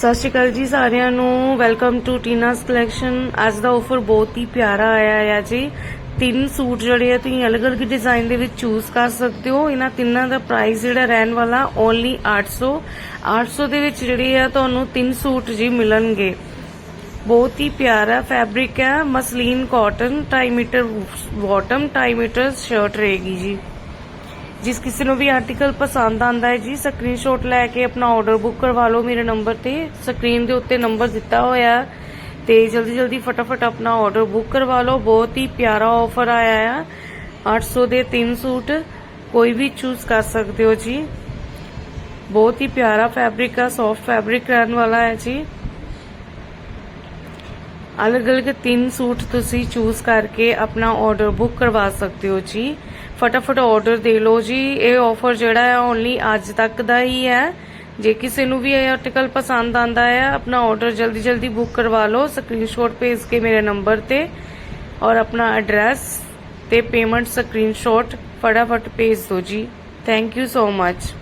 ਸਤਿ ਸ਼੍ਰੀ ਅਕਾਲ ਜੀ ਸਾਰਿਆਂ ਨੂੰ। ਵੈਲਕਮ ਟੂ ਟੀਨਾਸ ਕਲੈਕਸ਼ਨ ਅੱਜ ਦਾ ਆਫਰ ਬਹੁਤ ਹੀ ਪਿਆਰਾ ਆਇਆ ਹੈ ਜੀ। ਤਿੰਨ ਸੂਟ ਜਿਹੜੇ ਆ, ਤੁਸੀਂ ਅਲੱਗ-ਅਲੱਗ ਡਿਜ਼ਾਈਨ ਦੇ ਵਿੱਚ ਚੂਜ਼ ਕਰ ਸਕਦੇ ਹੋ। ਇਹਨਾਂ ਤਿੰਨਾਂ ਦਾ ਪ੍ਰਾਈਸ ਜਿਹੜਾ ਰਹਿਣ ਵਾਲਾ ਓਨਲੀ 800 800 ਦੇ ਵਿੱਚ ਜਿਹੜੇ ਆ, ਤੁਹਾਨੂੰ ਤਿੰਨ ਸੂਟ ਜੀ ਮਿਲਣਗੇ। ਬਹੁਤ ਹੀ ਪਿਆਰਾ ਫੈਬਰਿਕ ਹੈ muslin cotton 2.5 metre bottom 2.5 metre shirt ਰਹੇਗੀ ਜੀ। ਜਿਸ ਕਿਸੇ ਨੂੰ ਵੀ ਆਰਟੀਕਲ ਪਸੰਦ ਆਂਦਾ ਹੈ ਜੀ ਸਕਰੀਨਸ਼ਾਟ ਲੈ ਕੇ ਆਪਣਾ ਆਰਡਰ ਬੁੱਕ ਕਰਵਾ ਲਓ ਮੇਰੇ ਨੰਬਰ ਤੇ। ਸਕਰੀਨ ਦੇ ਉੱਤੇ ਨੰਬਰ ਦਿੱਤਾ ਹੋਇਆ ਤੇ ਜਲਦੀ ਜਲਦੀ ਫਟਾਫਟ ਆਪਣਾ ਆਰਡਰ ਬੁੱਕ ਕਰਵਾ ਲਓ। ਬਹੁਤ ਹੀ ਪਿਆਰਾ ਆਫਰ ਆਇਆ ਹੈ 800 ਦੇ ਤਿੰਨ ਸੂਟ ਕੋਈ ਵੀ ਚੂਜ਼ ਕਰ ਸਕਦੇ ਹੋ ਜੀ। ਬਹੁਤ ਹੀ ਪਿਆਰਾ ਫੈਬਰਿਕ ਆ ਸੌਫਟ ਫੈਬਰਿਕ ਰਹਿਣ ਵਾਲਾ ਹੈ ਜੀ। ਅਲੱਗ-ਅਲੱਗ ਤਿੰਨ ਸੂਟ ਤੁਸੀਂ ਚੂਜ਼ ਕਰਕੇ ਆਪਣਾ ਆਰਡਰ ਬੁੱਕ ਕਰਵਾ ਸਕਦੇ ਹੋ ਜੀ। ਫਟਾਫਟ ਆਰਡਰ ਦੇ ਲਓ ਜੀ। ਇਹ ਆਫਰ ਜਿਹੜਾ ਹੈ ਓਨਲੀ ਅੱਜ ਤੱਕ ਦਾ ਹੀ ਹੈ। ਜੇ ਕਿਸੇ ਨੂੰ ਵੀ ਇਹ ਆਰਟੀਕਲ ਪਸੰਦ ਆਂਦਾ ਹੈ, ਆਪਣਾ ਆਰਡਰ ਜਲਦੀ ਜਲਦੀ ਬੁੱਕ ਕਰਵਾ ਲਓ। ਸਕਰੀਨਸ਼ਾਟ ਭੇਜ ਕੇ ਮੇਰੇ ਨੰਬਰ ਤੇ ਔਰ ਆਪਣਾ ਐਡਰੈਸ ਤੇ ਪੇਮੈਂਟ ਸਕਰੀਨਸ਼ਾਟ ਫਟਾਫਟ ਭੇਜ ਦਿਓ ਜੀ। Thank you so much